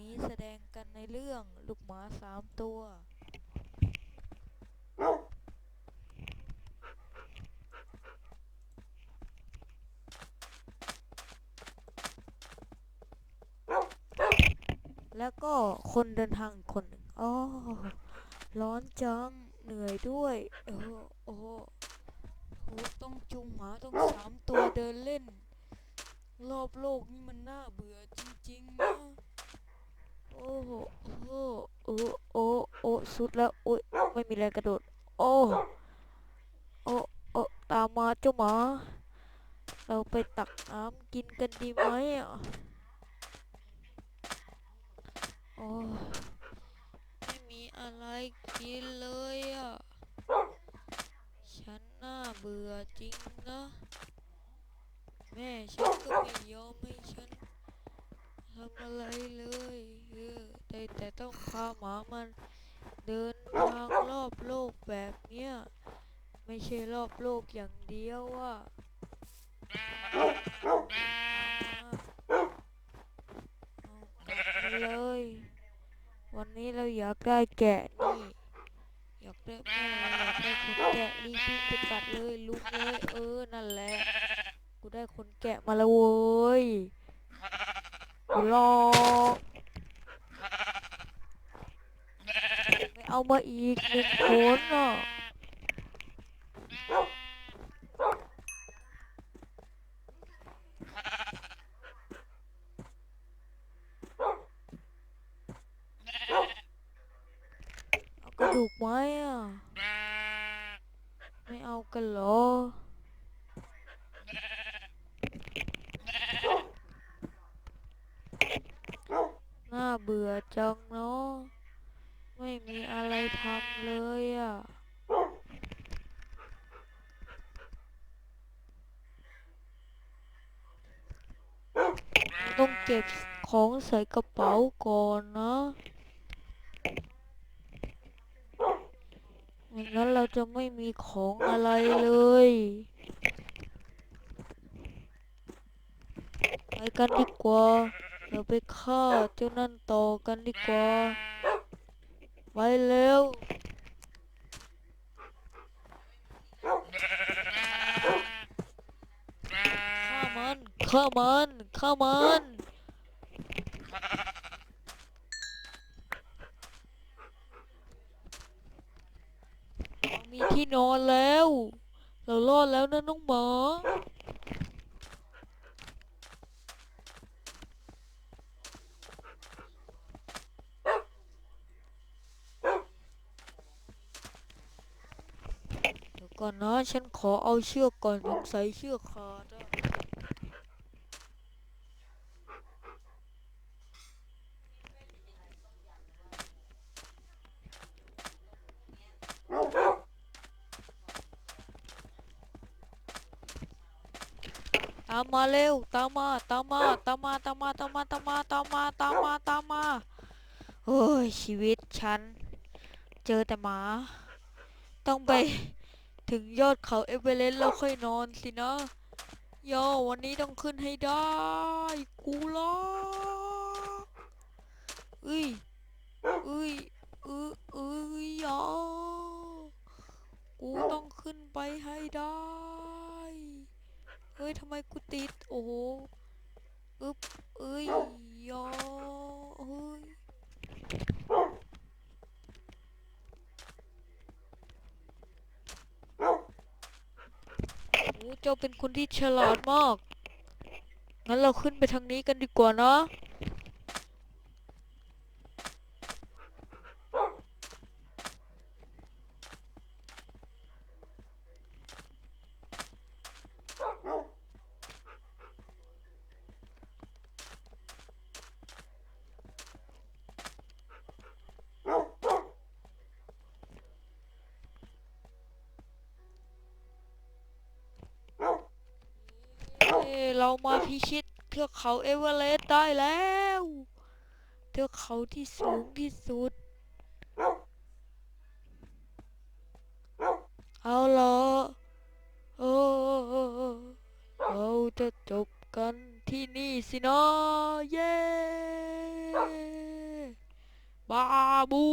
นี้แสดงกันในเรื่องลูกหมาสามตัว แล้วก็คนเดินทางคนหนึ่งอ๋อ ร้อนจัง เหนื่อยด้วย โอ้โหโอ้โหต้องจูงหมาต้องสามตัวเดินเล่น รอบโลกนี่มันน่าเบื่อจริง ๆ นะ โอ้โหโอ้โอ้โอ้โอ้สุดแล้วโอ้ยไม่มีแรงกระโดด โอ้โอ้โอ้ตามมาเจ้าหมา เราไปตักน้ำกินกันดีไหมอะโอ้ไม่มีอะไรกินเลยอะ ฉันน่าเบื่อจริงนะ แม่ฉันก็ไม่ยอมให้ฉัน ทำอะไรเลยเออได้แต่ต้องพาหมามันเดินทางรอบโลกแบบเนี้ยไม่ใช่รอบโลกอย่างเดียวอะเลย วันนี้เราอยากได้แกะนี่ อยากได้แม่อยากได้ขนแกะรีบวิ่ไปกัดเลยลุกเลยเออนั่นแหละ กูได้ขนแกะมาแล้วเว้ย รอไม่เอามาอีกหนึ่งขนอะเอากระดูกไหมอะ ไม่เอากันเหรอ น่า เบื่อจังเนาะ ไม่มีอะไรทำเลยอะ ต้องเก็บของใส่กระเป๋าก่อนนะไม่งั้นเราจะไม่มีของอะไรเลยไปกันดีกว่า เราไปฆ่าเจ้านั่นต่อกันดีกว่าไปเร็วฆ่ามันฆ่ามันฆ่ามันมีที่นอนแล้ว เรารอดแล้วนะน้องหมา เดี๋ยว ก่อนนะ ฉันขอเอาเชือกก่อนสงสัยเชือกขาดอะตามมาเร็วตามมาตามมาตามมาตามมาตามมาตามมาตามมาตามมาตามมาโอ้ยชีวิตฉัน เจอแต่หมา ต้องไป ถึงยอดเขาเอเวอเรสต์แล้วค่อยนอนสินะโยวันนี้ต้องขึ้นให้ได้ กูล็อกเอ้ยเอ้ยเอ้ยเอ้ยโยกูต้องขึ้นไปให้ได้ เฮ้ยทำไมกูติด โอ้โห อึ๊บเอ้ยโยเฮ้ย โอ้ เจ้าเป็นคนที่ฉลาดมาก งั้นเราขึ้นไปทางนี้กันดีกว่าเนาะ เอ้ เรามาพิชิตเทือกเขาเอเวอเรสต์ได้แล้วเทือกเขาที่สูงที่สุด เอาละโอ้เราจะจบกันที่นี่สินะเย้บาบู